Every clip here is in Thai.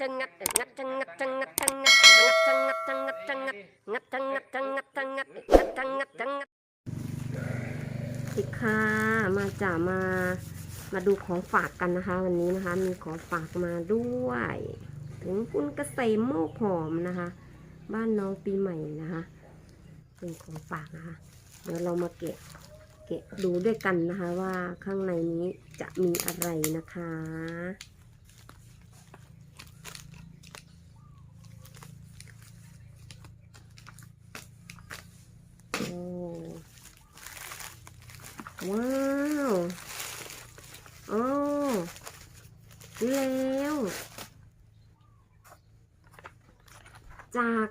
จังงัดงัดจังงัดจังงัดจังงัดงัดจังงัดจังงัดจังงัดงัดจังงัดจังงัดจังงัดงัดจังงัดจังงัดสิค่ะ มาจ่ามา มาดูของฝากกันนะคะ วันนี้นะคะ มีของฝากมาด้วย ถึงคุณเกษมโมกหอมนะคะ บ้านน้องปีใหม่นะคะเป็นของฝากนะคะ เดี๋ยวเรามาเกะเกะดูด้วยกันนะคะว่าข้างในนี้จะมีอะไรนะคะ โอ้ ว้าวโอ้ซื้อแล้ว จาก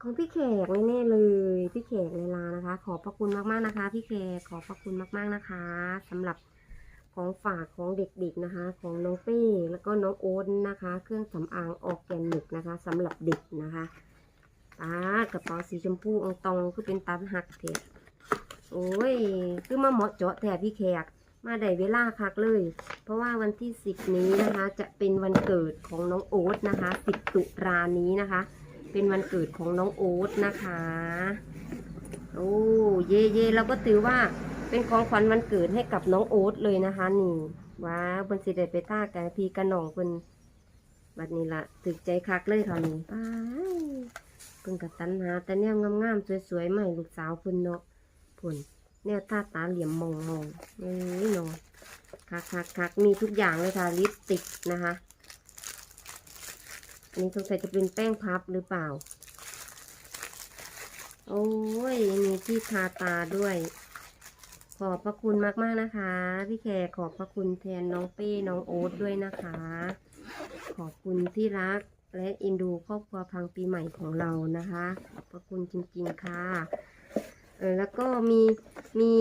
ของพี่แขกแน่ๆเลย พี่แขกเลยลานะคะ ขอบพระคุณมากๆนะคะ พี่แขกขอบพระคุณมากๆนะคะสำหรับของฝากของเด็กๆนะคะ ของน้องเป้แล้วก็น้องโอ๊ตนะคะ เครื่องสำอางออร์แกนิกนะคะสำหรับเด็กนะคะอ่ากระเป๋าสีชมพูองตองคือเป็นตาหักเถอะ โอ้ย คือมาเหมาะเจาะแต่พี่แขก มาได้เวลาคักเลย เพราะว่าวันที่สิบนี้นะคะ จะเป็นวันเกิดของน้องโอ๊ตนะคะสิบตุลานี้นะคะ เป็นวันเกิดของน้องโอ๊ตนะคะ โอ้เย่เย่เราก็ถือว่าเป็นของขวัญวันเกิดให้กับน้องโอ๊ตเลยนะคะนี่ว้าวเพิ่นสิได้ไปท่ากันพีกระหน่องเพิ่นบัดนี้ละถึกใจคักเลยค่ะนี่ป้ายเพิ่นกับตันหาแต่แนวงามๆสวยๆใหม่ลูกสาวเพิ่นเนาะ เพิ่นแนวตาตาเหลี่ยมมองมองนี่นาะคักคักคักมีทุกอย่างเลยค่ะลิปติกนะคะอันนี้สงสัยจะเป็นแป้งพับหรือเปล่า โอ้ยมีที่ทาตาด้วย ขอบพระคุณมากๆนะคะ พี่แขกขอบพระคุณแทนน้องเป้น้องโอ๊ตด้วยนะคะ ขอบคุณที่รักและเอินดูครอบครัวพังปีใหม่ของเรานะคะ ขอบพระคุณจริงๆค่ะ แล้วก็มีมี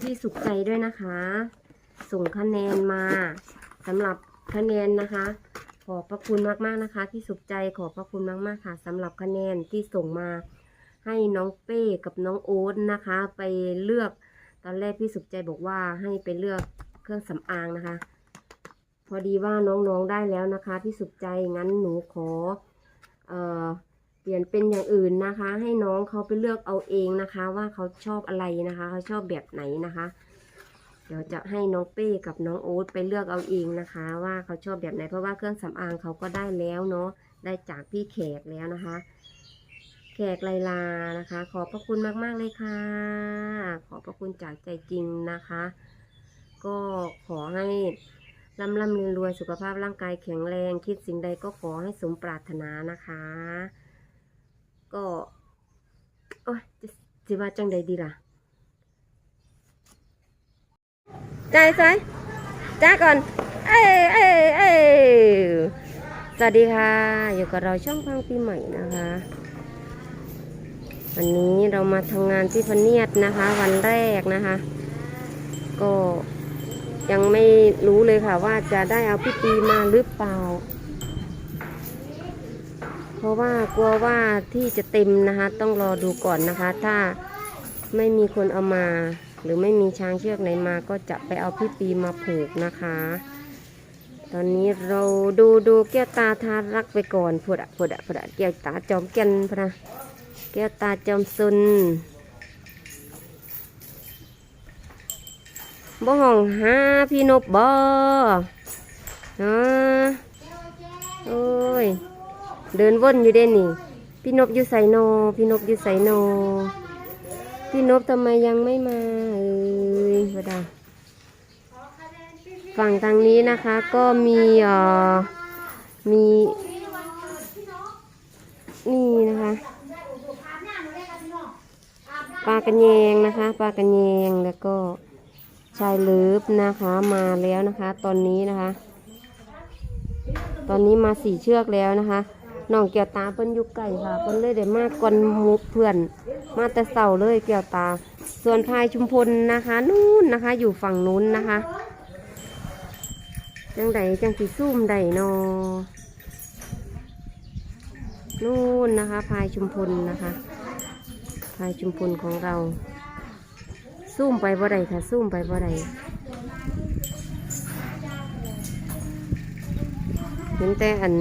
พี่สุขใจด้วยนะคะ ส่งคะแนนมาสำหรับคะแนนนะคะ ขอบพระคุณมากๆนะคะที่สุขใจขอบพระคุณมากๆค่ะสำหรับคะแนนที่ส่งมาให้น้องเป้กับน้องโอ๊ตนะคะ ไปเลือกตอนแรกพี่สุขใจบอกว่าให้ไปเลือกเครื่องสำอางนะคะ พอดีว่าน้องๆได้แล้วนะคะ พี่สุขใจงั้นหนูขอเอ่อ เปลี่ยนเป็นอย่างอื่นนะคะ ให้น้องเขาไปเลือกเอาเองนะคะ ว่าเขาชอบอะไรนะคะ เขาชอบแบบไหนนะคะ เดี๋ยวจะให้น้องเป้กับน้องโอ๊ตไปเลือกเอาเองนะคะ ว่าเขาชอบแบบไหนเพราะว่าเครื่องสำอางเขาก็ได้แล้วเนาะได้จากพี่แขกแล้วนะคะ แขกไลลานะคะ ขอบพระคุณมากๆเลยค่ะ ขอบพระคุณจากใจจริงนะคะ ก็ขอให้ร่ำร่ำรวยรวยสุขภาพร่างกายแข็งแรง คิดสิ่งใดก็ขอให้สมปรารถนานะคะ ก็โอ้ยจะจะว่าจังใดดีล่ะใจใจจ้าก่อน เอ้ยเอ้ยเอ้ยสวัสดีค่ะ อยู่กับเราช่องพังปีใหม่นะคะ วันนี้เรามาทำงานที่พะเนียดนะคะ วันแรกนะคะ ก็ยังไม่รู้เลยค่ะว่าจะได้เอาพี่ปีมาหรือเปล่า เพราะว่ากลัวว่าที่จะเต็มนะคะ ต้องรอดูก่อนนะคะ ถ้าไม่มีคนเอามา หรือไม่มีช้างเชือกไหนมาก็จะไปเอาพี่ปีมาผูกนะคะ ตอนนี้เราดูดูแก้วตาทารักไปก่อนพดอะพดอะพดอะแก้วตาจอมแก่นพะนะแก้วตาจอมซุนบ่ห้องหาพี่นบบ่ฮะโอ้ย เดินว่นอยู่เด่นนี่ พี่นบอยู่ใส่โนอพี่นบอยู่ใส่โนอพี่นบทำไมยังไม่มาเอ้ยพระดาฝั่งทางนี้นะคะก็มีเอ่อมีนี่นะคะปลากระแยงนะคะปลากระแยงแล้วก็ชายเลิฟนะคะมาแล้วนะคะ ตอนนี้นะคะ ตอนนี้มาสี่เชือกแล้วนะคะ น้องเกี่ยวตาเพิ่นอยู่ไก่ค่ะเพิ่นเลยได้มากกวนหมุกเพื่อน มาแต่เสาเลยเกี่ยวตา ส่วนพายชุมพลนะคะ นู่นนะคะ อยู่ฝั่งนู้นนะคะ จังใดจังสีซุ่มใดนอนู่นนะคะ พายชุมพลนะคะ พายชุมพลของเราซุ่มไปบ่ได้ค่ะซุ่มไปบ่ได้เห็นแต่อัน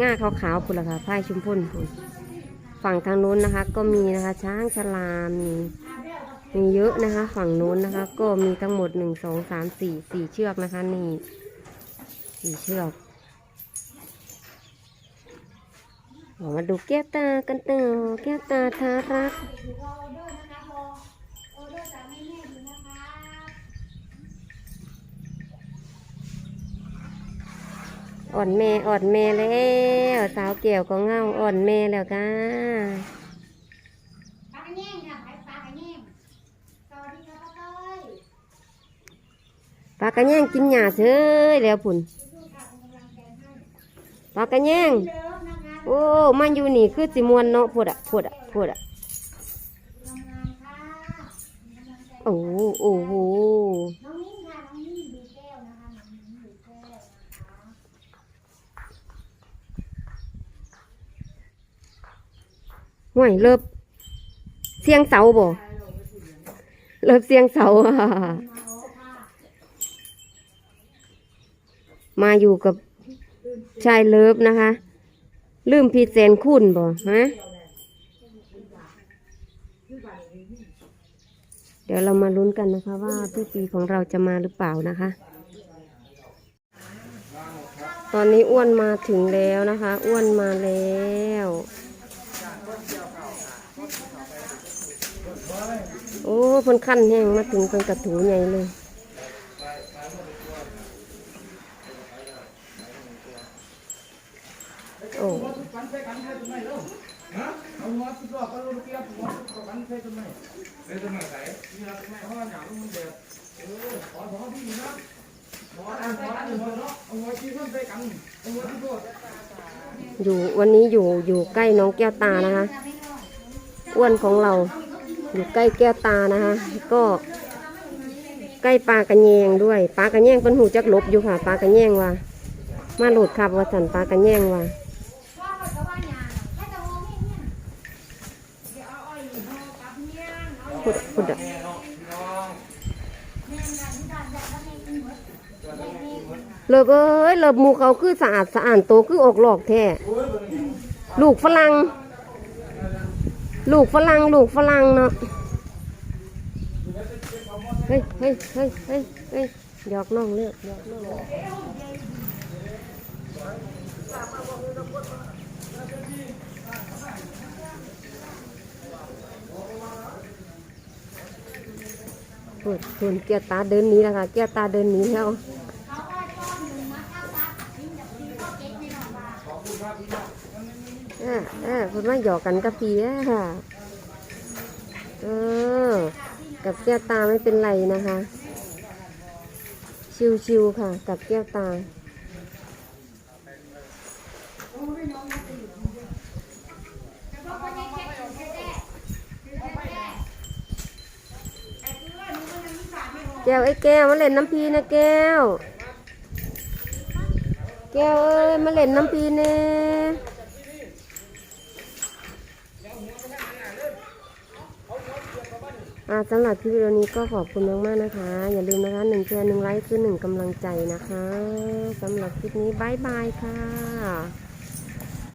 ง่าขาวๆคุณล่ะค่ะพาชุมพลพุ่นฝั่งทางโน้นนะคะ ก็มีนะคะ ช้างชลามีมีเยอะนะคะ ฝั่งโน้นนะคะ ก็มีทั้งหมดหนึ่งสองสามสี่สี่เชือกนะคะ นี่สี่เชือกมาดูแก้วตากันต่อแก้วตาทารัก อ่อนแม่อ่อนแม่แล้วสาวเกี่ยวก็เงาอ่อนแม่แล้วก้าปลากระแยงค่ะขายปลากระแยงสวัสดีค่ะป้าเต้ยปลากระแยงกินหญ้าเฉยแล้วพุ่นดูค่ะเป็นกำลังใจให้ปลากระแยงเลิฟนะคะโอ้มันอยู่นี่คือสิมวนเนาะพูดอะพูดอะพูดอะทำงานค่ะมีกำลังใจโอ้โหโอ้โห น้องนิ่งค่ะน้องนิ่งดูแก้วนะคะน้องนิ่งดูแก้วนะคะ ห่วยเลิบเสียงเสาบ่เลิบเสียงเสามาโอ้ค่ะมาอยู่กับชายเลิฟนะคะ ลืมพีเซนคุณบ่ฮะเดี๋ยวเรามาลุ้นกันนะคะ ว่าพี่ปีของเราจะมาหรือเปล่านะคะ ตอนนี้อ้วนมาถึงแล้วนะคะ อ้วนมาแล้ว โอ้เพิ่นขั้นแห้งมาถึงเป็นกระถูใหญ่เลยโอ้อยู่วันนี้อยู่อยู่ใกล้น้องแก้วตานะคะ อ้วนของเรา อยู่ใกล้แก้วตานะคะก็ใกล้ปลากระแยงด้วยปลากระแยงเป็นหูจักลบอยู่ค่ะปลากระแยงว่ามาโหลดขับว่าสันปลากระแยงว่าพุดพุดอะเลิบเอ้ยเลิบหมูเขาคือสะอาดสะอาดโตคือออกหลอกแท้ลูกฝรั่ง ลูกฝรั่งลูกฝรั่งเนาะเฮ้ยเฮ้ยเฮ้ยเฮ้ยเฮ้ยหยอกน้องเลือกหยอกน้องเลือกพูดคุณเกียตาเดินนี้แล้วค่ะเกียตาเดินนี้แล้วขอ้อยก้อนหนึ่งมาเก้าซับทิ้ง อยว่าเออเออคุณว่าหยอกกันกับพี่อะค่ะ เออ กับแก้วตาไม่เป็นไรนะคะ ชิวๆค่ะ กับแก้วตาแก้วไอ้แก้วมาเล่นน้ำพีนะแก้ว แก้วเอ้ยมาเล่นน้ำพีเน่อ่า สำหรับคลิปวิดีโอนี้ก็ขอบคุณมากๆนะคะ อย่าลืมนะคะหนึ่งแชร์หนึ่งไลค์คือหนึ่งกำลังใจนะคะสำหรับคลิปนี้บายบายค่ะ